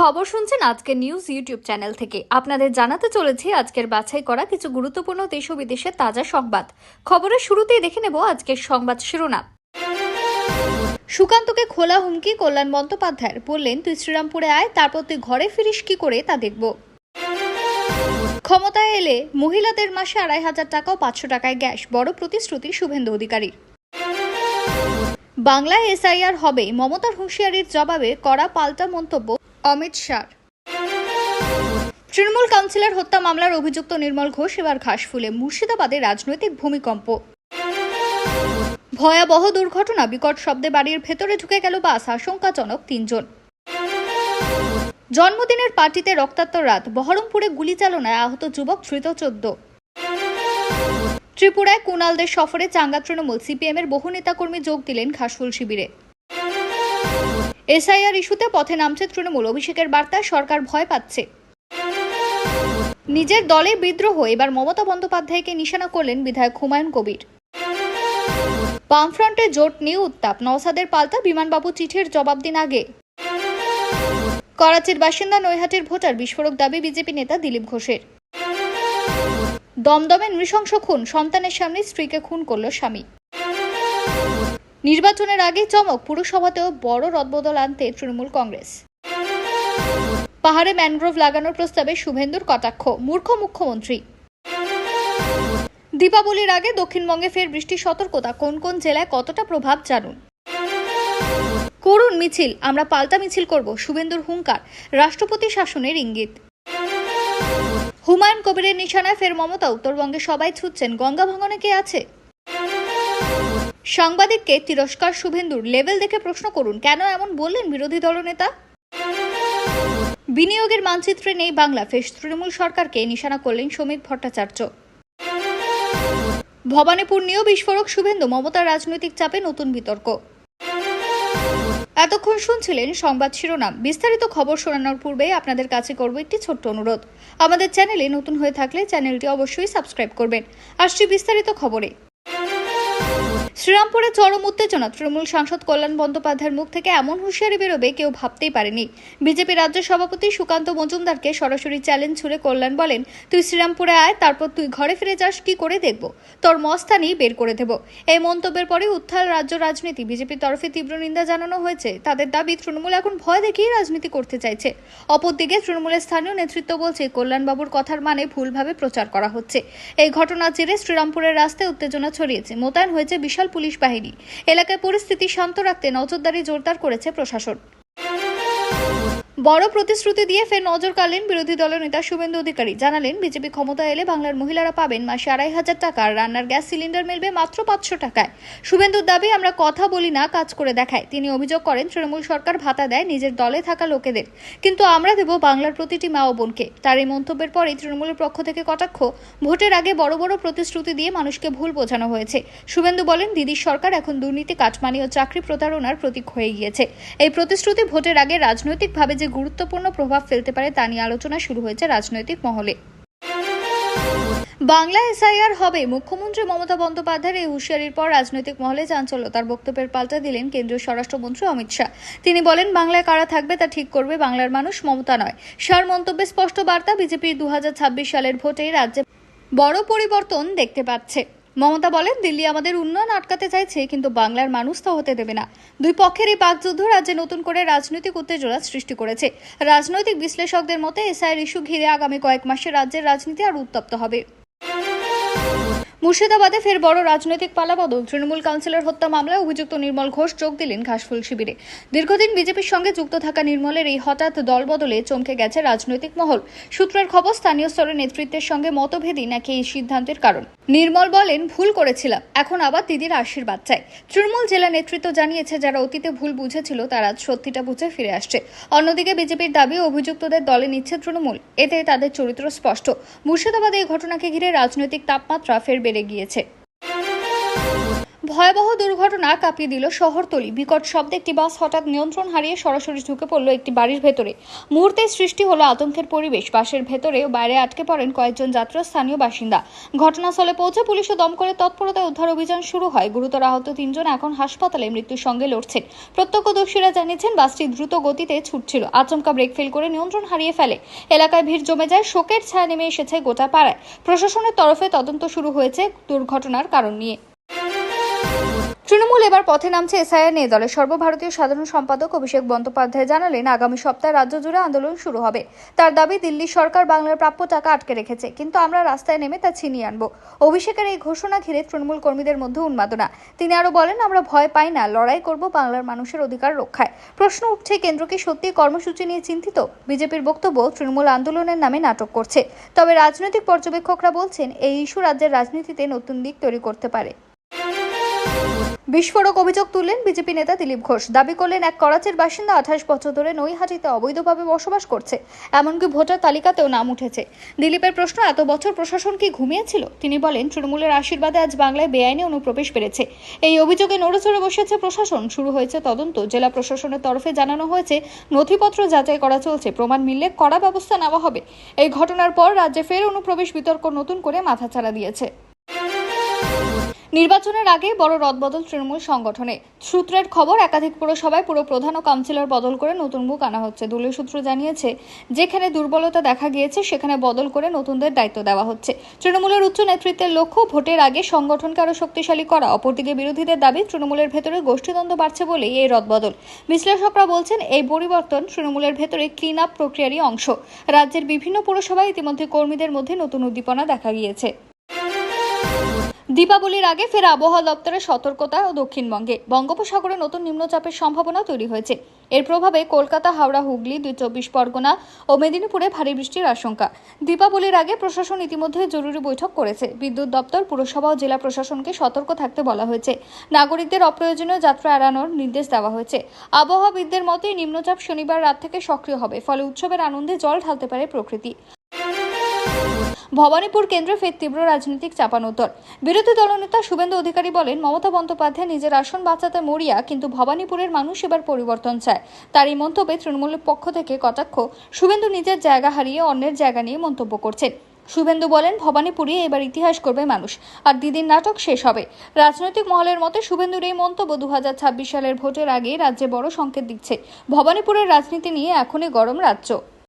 খবর শুনছেন আজকের নিউজ ইউটিউব চ্যানেল থেকে। আপনাদের জানাতে চলেছি আজকের বাছাই করা কিছু গুরুত্বপূর্ণ দেশ ও বিদেশের তাজা সংবাদ। খবরের শুরুতেই দেখে নেব আজকের সংবাদ শিরোনাম। সুকান্তকে খোলা হুমকি কল্যাণ বন্দ্যোপাধ্যায়ের। বললেন, তুই শ্রীরামপুরে আয়, তারপর তুই ঘরে ফিরিস, কি করে তা দেখব। ক্ষমতায় এলে মহিলাদের মাসে আড়াই হাজার টাকা ও পাঁচশো টাকায় গ্যাস, বড় প্রতিশ্রুতি শুভেন্দু অধিকারীর। বাংলায় এসআইআর হবে, মমতার হুঁশিয়ারির জবাবে করা পাল্টা মন্তব্য অমিত শাহ। তৃণমূল কাউন্সিলর হত্যা মামলার অভিযুক্ত নির্মল ঘোষ এবার ঘাস ফুলে মুর্শিদাবাদে রাজনৈতিক ভূমিকম্প। ভয়াবহ দুর্ঘটনা, বিকট শব্দে বাড়ির ভেতরে ঢুকে গেল বাস, আশঙ্কাজনক তিনজন। জন্মদিনের পার্টিতে রক্তাক্ত রাত, বহরমপুরে গুলি চালনায় আহত যুবক ধৃত চোদ্দ। ত্রিপুরায় কুণালদের সফরে চাঙ্গা তৃণমূল সিপিএম এর বহু নেতাকর্মী যোগ দিলেন ঘাসফুল শিবিরে। এসআইআর ইস্যুতে পথে নামছে তৃণমূল। অভিষেকের বার্তায় সরকার ভয় পাচ্ছে। নিজের দলে বিদ্রোহ, এবার মমতা বন্দ্যোপাধ্যায়কে নিশানা করলেন বিধায়ক হুমায়ুন কবির। বামফ্রন্টে জোট নিয়ে উত্তাপ, নওসাদের পাল্টা বিমানবাবু চিঠির জবাব দিন আগে। করাচির বাসিন্দা নৈহাটির ভোটার বিস্ফোরক দাবি বিজেপি নেতা দিলীপ ঘোষের। দমদমে নৃশংস খুন, সন্তানের সামনে স্ত্রীকে খুন করল স্বামী। নির্বাচনের আগে চমক পুরসভাতেও বড় রদবদল আনতে তৃণমূল কংগ্রেস। পাহাড়ে ম্যানগ্রোভ লাগানোর প্রস্তাবে শুভেন্দুর কটাক্ষ, মূর্খ মুখ্যমন্ত্রী। দীপাবলির আগে দক্ষিণবঙ্গে ফের বৃষ্টির সতর্কতা, কোন কোন জেলায় কতটা প্রভাব জানুন? করুন মিছিল, আমরা পাল্টা মিছিল করব, শুভেন্দুর হুঙ্কার, রাষ্ট্রপতি শাসনের ইঙ্গিত। হুমায়ুন কবিরের নিশানায় ফের মমতা, উত্তরবঙ্গে সবাই ছুটছেন, গঙ্গা ভাঙনে কে আছে? সাংবাদিককে তিরস্কার শুভেন্দুর লেভেল দেখে প্রশ্ন করুন, কেন এমন বললেন বিরোধী দলনেতা? বিনিয়োগের মানচিত্রে নেই বাংলা ফেস তৃণমূল সরকারকে নিশানা করলেন সমীর ভট্টাচার্য। ভবানীপুর নিয়েও বিস্ফোরক শুভেন্দু, মমতার রাজনৈতিক চাপে নতুন বিতর্ক। এতক্ষণ শুনছিলেন সংবাদ শিরোনাম। বিস্তারিত খবর শোনানোর পূর্বে আপনাদের কাছে করব একটি ছোট্ট অনুরোধ। আমাদের চ্যানেলে নতুন হয়ে থাকলে চ্যানেলটি অবশ্যই সাবস্ক্রাইব করবেন। আসছি বিস্তারিত খবরে। শ্রীরামপুরে চরম উত্তেজনা। তৃণমূল সাংসদ কল্যাণ বন্দ্যোপাধ্যায়ের মুখ থেকে এমন হুঁশিয়ারি বেরোবে কেউ ভাবতেই পারেনি। বিজেপি রাজ্য সভাপতি সুকান্ত মজুমদারকে সরাসরি চ্যালেঞ্জ ছুড়ে কল্যাণ বলেন, তুই শ্রীরামপুরে আয়, তারপর তুই ঘরে ফিরে যাস, কি করে দেখব? তোর মস্তানি বের করে দেব। এই মন্তব্যের পরে উত্থাল রাজ্য রাজনীতি। বিজেপির তরফে তীব্র নিন্দা জানানো হয়েছে। তাদের দাবি, তৃণমূল এখন ভয় দেখিয়ে রাজনীতি করতে চাইছে। অপরদিকে তৃণমূলের স্থানীয় নেতৃত্ব বলছে, কল্যাণবাবুর কথার মানে ভুলভাবে প্রচার করা হচ্ছে। এই ঘটনার জেরে শ্রীরামপুরের রাস্তায় উত্তেজনা ছড়িয়েছে। মোতায়েন হয়েছে বিশাল পুলিশ বাহিনী। এলাকায় পরিস্থিতি শান্ত রাখতে নজরদারি জোরদার করেছে প্রশাসন। বড় প্রতিশ্রুতি দিয়ে ফের নজর কাড়লেন বিরোধী দলের নেতা শুভেন্দু অধিকারী। জানালেন, বিজেপি ক্ষমতা এলে বাংলার মহিলারা পাবেন মাসে আড়াই হাজার টাকা আর রান্নার গ্যাস সিলিন্ডার মিলবে মাত্র পাঁচশো টাকায়। শুভেন্দুর দাবি, আমরা কথা বলি না, কাজ করে দেখায়। তিনি অভিযোগ করেন, তৃণমূল সরকার ভাতা দেয় নিজের দলে থাকা লোকেদের। কিন্তু আমরা দেব বাংলার প্রতিটি মা ও বোনকে। তার এই মন্তব্যের পরেই তৃণমূলের পক্ষ থেকে কটাক্ষ। ভোটের আগে বড় বড় প্রতিশ্রুতি দিয়ে মানুষকে ভুল বোঝানো হয়েছে। শুভেন্দু বলেন, দিদির সরকার এখন দুর্নীতি, কাটমানি ও চাকরি প্রতারণার প্রতীক হয়ে গিয়েছে। এই প্রতিশ্রুতি ভোটের আগে রাজনৈতিকভাবে যে গুরুত্বপূর্ণ প্রভাব ফেলতে পারে তা নিয়ে আলোচনা শুরু হয়েছে রাজনৈতিক মহলে। বাংলা এসআইআর হবে। মুখ্যমন্ত্রী মমতা বন্দ্যোপাধ্যায়ের এই হুঁশিয়ারির পর রাজনৈতিক মহলে চাঞ্চল্য। তার বক্তব্যের পাল্টা দিলেন কেন্দ্রীয় স্বরাষ্ট্রমন্ত্রী অমিত শাহ। তিনি বলেন বাংলায় কারা থাকবে তা ঠিক করবে বাংলার মানুষ মমতা নয়। শাহর মন্তব্যে স্পষ্ট বার্তা বিজেপির দু হাজার ছাব্বিশ সালের ভোটে রাজ্যে বড় পরিবর্তন দেখতে পাচ্ছে। মমতা বলেন, দিল্লি আমাদের উন্নয়ন আটকাতে চাইছে, কিন্তু বাংলার মানুষ তা হতে দেবে না। দুই পক্ষের এই বাকযুদ্ধ রাজ্যে নতুন করে রাজনৈতিক উত্তেজনা সৃষ্টি করেছে। রাজনৈতিক বিশ্লেষকদের মতে, এসআইয়ের ইস্যু ঘিরে আগামী কয়েক মাসে রাজ্যের রাজনীতি আর উত্তপ্ত হবে। মুর্শিদাবাদে ফের বড় রাজনৈতিক পালাবদল। তৃণমূল কাউন্সিলর হত্যা মামলায় অভিযুক্ত নির্মল ঘোষ যোগ দিলেন ঘাসফুল শিবিরে। দীর্ঘদিন বিজেপির সঙ্গে যুক্ত থাকা নির্মলের এই হঠাৎ দলবদলে চমকে গেছে রাজনৈতিক মহল। সূত্রের খবর, স্থানীয় স্তরের নেতৃত্বের সঙ্গে মতভেদই নাকি এই সিদ্ধান্তের কারণ। নির্মল বলেন, ভুল করেছিলাম। এখন আবার দিদির আশীর্বাদ চাই। তৃণমূল জেলা নেতৃত্ব জানিয়েছে, যারা অতীতে ভুল বুঝেছিল, তারা সত্যিটা বুঝে ফিরে আসছে। অন্যদিকে বিজেপির দাবি, অভিযুক্তদের দলে নিচ্ছে তৃণমূল। এতে তাদের চরিত্র স্পষ্ট। মুর্শিদাবাদে এই ঘটনাকে ঘিরে রাজনৈতিক তাপমাত্রা ফের বেড়ে গিয়েছে। ভয়াবহ দুর্ঘটনা কাঁপিয়ে দিল শহরতলি। বিকট শব্দে একটি বাস হঠাৎ নিয়ন্ত্রণ হারিয়ে সরাসরি ঢুকে পড়ল একটি বাড়ির ভেতরে। মুহূর্তে সৃষ্টি হলো আতঙ্কের পরিবেশ। বাসের ভেতরে ও বাইরে আটকে পড়েন কয়েকজন যাত্রা স্থানীয় বাসিন্দা। ঘটনাস্থলে পৌঁছে পুলিশ ও দমকলের তৎপরতায় উদ্ধার অভিযান শুরু হয়। গুরুতর আহত তিনজন এখন হাসপাতালে মৃত্যুর সঙ্গে লড়ছেন। প্রত্যক্ষদর্শীরা জানিয়েছেন, বাসটি দ্রুত গতিতে ছুটছিল। আচমকা ব্রেক ফেল করে নিয়ন্ত্রণ হারিয়ে ফেলে। এলাকায় ভিড় জমে যায়, শোকের ছায়া নেমে এসেছে গোটা পাড়ায়। প্রশাসনের তরফে তদন্ত শুরু হয়েছে দুর্ঘটনার কারণ নিয়ে। তৃণমূল এবার পথে নামছে এসআইআর নিয়ে। দলের সর্বভারতীয় সাধারণ সম্পাদক অভিষেক বন্দ্যোপাধ্যায় জানালেন, আগামী সপ্তাহে রাজ্য জুড়ে আন্দোলন শুরু হবে। তার দাবি, দিল্লি সরকার বাংলার প্রাপ্য টাকা আটকে রেখেছে, কিন্তু আমরা রাস্তায় নেমে তা ছিনিয়ে আনব। অভিষেকের এই ঘোষণা ঘিরে তৃণমূল কর্মীদের মধ্যে উন্মাদনা। তিনি আরও বলেন, আমরা ভয় পাই না, লড়াই করব বাংলার মানুষের অধিকার রক্ষায়। প্রশ্ন উঠছে, কেন্দ্র কি সত্যি কর্মসূচি নিয়ে চিন্তিত? বিজেপির বক্তব্য, তৃণমূল আন্দোলনের নামে নাটক করছে। তবে রাজনৈতিক পর্যবেক্ষকরা বলছেন, এই ইস্যু রাজ্যের রাজনীতিতে নতুন দিক তৈরি করতে পারে। বিস্ফোরক অভিযোগ তুললেন বিজেপি নেতা দিলীপ ঘোষ। দাবি করলেন এক করাচির বাসিন্দা আঠাশ বছর ধরে নৈহাটিতে অবৈধভাবে বসবাস করছে। এমনকি ভোটার তালিকাতেও নাম উঠেছে। দিলীপের প্রশ্ন, এত বছর প্রশাসন কি ঘুমিয়েছিল? তিনি বলেন, তৃণমূলের আশীর্বাদে আজ বাংলায় বেআইনি অনুপ্রবেশ বেড়েছে। এই অভিযোগে নড়েচড়ে বসেছে প্রশাসন। শুরু হয়েছে তদন্ত। জেলা প্রশাসনের তরফে জানানো হয়েছে, নথিপত্র যাচাই করা চলছে। প্রমাণ মিললে কড়া ব্যবস্থা নেওয়া হবে। এই ঘটনার পর রাজ্যে ফের অনুপ্রবেশ বিতর্ক নতুন করে মাথাচাড়া দিয়েছে। নির্বাচনের আগে বড় রদবদল তৃণমূল সংগঠনে। সূত্রের খবর, একাধিক পুরসভায় পুরো প্রধান ও কাউন্সিলর বদল করে নতুন মুখ আনা হচ্ছে। দলীয় সূত্র জানিয়েছে, যেখানে দুর্বলতা দেখা গিয়েছে, সেখানে বদল করে নতুনদের দায়িত্ব দেওয়া হচ্ছে। তৃণমূলের উচ্চ নেতৃত্বের লক্ষ্য, ভোটের আগে সংগঠনকে আরও শক্তিশালী করা। অপরদিকে বিরোধীদের দাবি, তৃণমূলের ভেতরে গোষ্ঠীদ্বন্দ্ব বাড়ছে বলেই এই রদবদল। বিশ্লেষকরা বলছেন, এই পরিবর্তন তৃণমূলের ভেতরে ক্লিন আপ প্রক্রিয়ারই অংশ। রাজ্যের বিভিন্ন পুরসভায় ইতিমধ্যে কর্মীদের মধ্যে নতুন উদ্দীপনা দেখা গিয়েছে। দীপাবলির আগে ফের আবহাওয়া দপ্তরের সতর্কতা ও দক্ষিণবঙ্গে। বঙ্গোপসাগরে নতুন নিম্নচাপের সম্ভাবনা তৈরি হয়েছে। এর প্রভাবে কলকাতা, হাওড়া, হুগলি, দুই চব্বিশ পরগনা ও মেদিনীপুরে ভারী বৃষ্টির আশঙ্কা। দীপাবলির আগে প্রশাসন ইতিমধ্যে জরুরি বৈঠক করেছে। বিদ্যুৎ দপ্তর, পুরসভা ও জেলা প্রশাসনকে সতর্ক থাকতে বলা হয়েছে। নাগরিকদের অপ্রয়োজনীয় যাত্রা এড়ানোর নির্দেশ দেওয়া হয়েছে। আবহাওয়াবিদদের মতে, নিম্নচাপ শনিবার রাত থেকে সক্রিয় হবে, ফলে উৎসবের আনন্দে জল ঢালতে পারে প্রকৃতি। ভবানীপুর কেন্দ্রে ফের তীব্র রাজনৈতিক চাপানোতর বিরোধী দলনেতা শুভেন্দু অধিকারী বলেন, মমতা বন্দ্যোপাধ্যায় নিজের আসন বাঁচাতে মরিয়া, কিন্তু ভবানীপুরের মানুষ এবার পরিবর্তন চায়। তার এই মন্তব্যে তৃণমূলের পক্ষ থেকে কটাক্ষ। শুভেন্দু নিজের জায়গা হারিয়ে অন্যের জায়গা নিয়ে মন্তব্য করছেন। শুভেন্দু বলেন ভবানীপুরে এবার ইতিহাস করবে মানুষ, আর দিদির নাটক শেষ হবে। রাজনৈতিক মহলের মতে শুভেন্দুর এই মন্তব্য দু হাজার ছাব্বিশ সালের ভোটের আগে রাজ্যে বড় সংকেত দিচ্ছে। ভবানীপুরের রাজনীতি নিয়ে এখনই গরম রাজ্য।